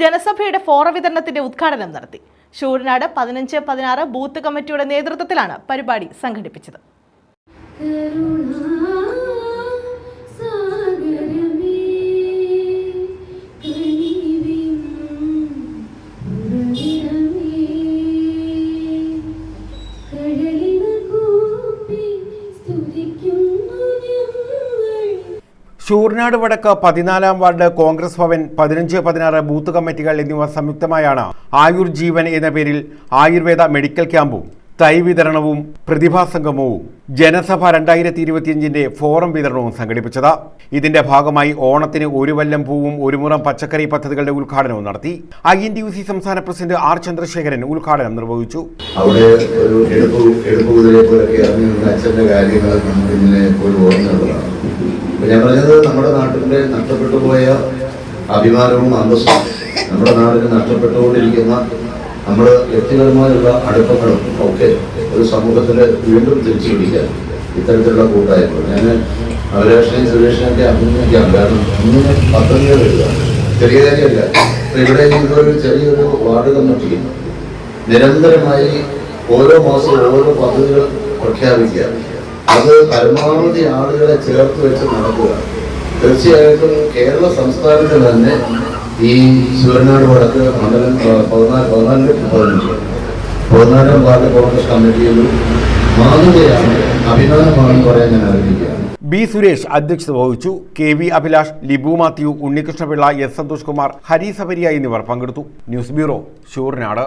ജനസഭയുടെ ഫോറ വിതരണത്തിന്റെ ഉദ്ഘാടനം നടത്തി. ശൂരനാട് പതിനഞ്ച് പതിനാറ് ബൂത്ത് കമ്മിറ്റിയുടെ നേതൃത്വത്തിലാണ് പരിപാടി സംഘടിപ്പിച്ചത്. ഷൂർനാട് വടക്ക് പതിനാലാം വാർഡ് കോൺഗ്രസ് ഭവൻ പതിനഞ്ച് പതിനാറ് ബൂത്ത് കമ്മിറ്റികൾ എന്നിവ സംയുക്തമായാണ് ആയുർ ജീവൻ എന്ന പേരിൽ ആയുർവേദ മെഡിക്കൽ ക്യാമ്പും തൈ വിതരണവും പ്രതിഭാസംഗമവും ജനസഭ രണ്ടായിരത്തി ഇരുപത്തിയഞ്ചിന്റെ ഫോറം വിതരണവും സംഘടിപ്പിച്ചത്. ഇതിന്റെ ഭാഗമായി ഓണത്തിന് ഒരു വല്ലം പൂവും ഒരു മുറം പച്ചക്കറി പദ്ധതികളുടെ ഉദ്ഘാടനവും നടത്തി. I N T U C സംസ്ഥാന പ്രസിഡന്റ് ആർ ചന്ദ്രശേഖരൻ ഉദ്ഘാടനം നിർവഹിച്ചു. അവിടെ ഒരു കാര്യങ്ങൾ ഞാൻ പറഞ്ഞത് നമ്മുടെ നാട്ടിന്റെ നഷ്ടപ്പെട്ടു പോയ അഭിമാനവും അന്തസ്സും നമ്മുടെ നാടിന് നഷ്ടപ്പെട്ടുകൊണ്ടിരിക്കുന്ന നമ്മൾ വ്യക്തിപരമായുള്ള അടുപ്പങ്ങളും ഒക്കെ ഒരു സമൂഹത്തിൽ വീണ്ടും തിരിച്ചു പിടിക്കാൻ ഇത്തരത്തിലുള്ള കൂട്ടായ്മ ഞാൻ അഭിലാഷിനെയും സുരേഷിനെയൊക്കെ അഭിനന്ദിക്കാം. കാരണം ഇങ്ങനെ പത്രങ്ങൾ എഴുതുക. ചെറിയ കാര്യമല്ല. ഇവിടെ ഇതൊരു ചെറിയൊരു വാർഡ് കമ്മിറ്റി നിരന്തരമായി ഓരോ മാസവും ഓരോ പദ്ധതികൾ പ്രഖ്യാപിക്കുക. അത് പരമാവധി ആളുകളെ ചേർത്ത് വെച്ച് നടക്കുക. തീർച്ചയായിട്ടും കേരള സംസ്ഥാനത്തിൽ തന്നെ ഈ ശിവനാട് വടക്ക് മണ്ഡലം പതിനാല് പതിനാല് പതിനഞ്ച് പതിനാലാം വാർഡ് കോൺഗ്രസ് കമ്മിറ്റിയിലും മാതൃകയാണ് അഭിമാനമാണെന്ന് പറയാൻ ഞാൻ ആഗ്രഹിക്കുകയാണ് ബി സുരേഷ് അധ്യക്ഷത വഹിച്ചു. K V Abhilash Libu Mathew Unnikrishnapillai S Santhosh Kumar Hari Sabariya എന്നിവർ പങ്കെടുത്തു. News bureau Sooranad